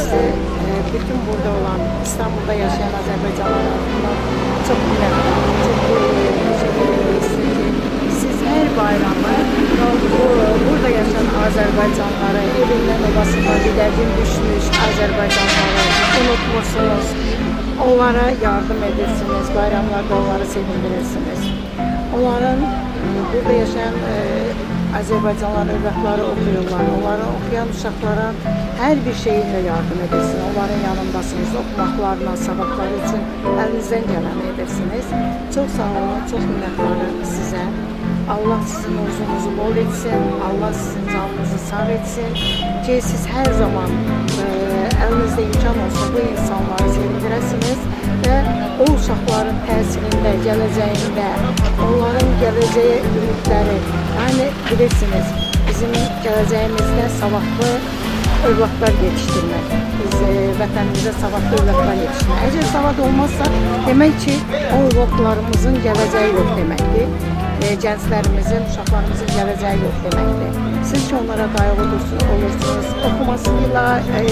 size e, bütün burada olan İstanbul'da yaşayan Azerbaycanlılar adına çok minnettarım. Çok e. Çünkü siz her bayramı bu, burada yaşayan Azerbaycanlılara, evinden obasından dilergin düşmüş Azerbaycanlılara unutmuşsunuz. Onlara yardım edirsiniz, bayramlarda onları sevindirirsiniz. Onların e, burada yaşayan Azerbaycanlılar evlatları okuyorlar. Onlara okuyan uşaqlara her bir şeyinle yardım edersiniz. Onların yanındasınız. Okumaklarına, sabahları için elinizden geleni edersiniz. Çok sağ olun, çok minnettarım size. Allah sizin uzunuzu bol etsin. Allah sizin canınızı sağ etsin. Ki siz her zaman e, elinizde imkan olsa bu insanları sevindiresiniz ve o uşaqların təsirində, gələcəyində, onların gələcəyə ümidləri, bilirsiniz, bizim gələcəyimizdə savadlı övladlar yetişdirmək, biz e, vətənimizdə savadlı övladlar yetişdirmək. Əgər savad olmazsa, demək ki, o övladlarımızın gələcəyi yox deməkdir. E, gənclərimizin, uşaqlarımızın gələcəyi yox deməkdir. Siz ki onlara qayğı olursunuz, olursunuz. oxumasıyla, e,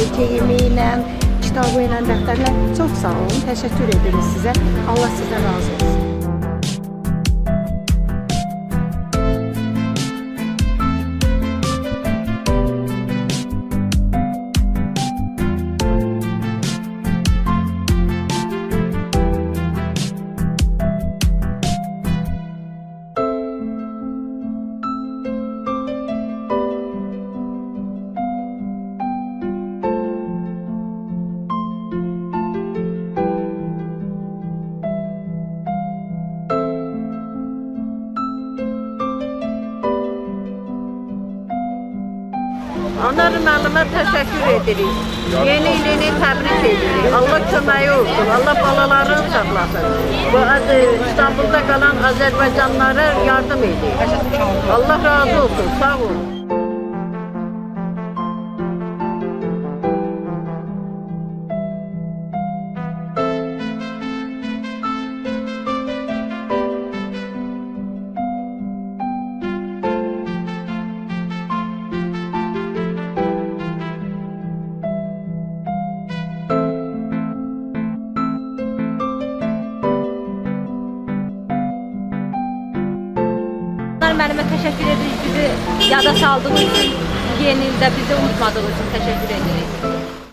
kitabıyla, dəftərlə çox sağ olun. Təşəkkür ederiz sizə. Allah sizdən razı olsun. Anar müəllimə təşəkkür edirik. Yeni ilini təbrik edirik. Allah köməyi olsun. Allah balalarını saxlasın. Bu İstanbulda qalan Azərbaycanlılara yardım edir. Allah razı olsun. Sağ olun. Müəllimə təşəkkür edirik bizi yada saldığınız üçün, yeni ildə bizi unutmadığınız üçün təşəkkür edirik.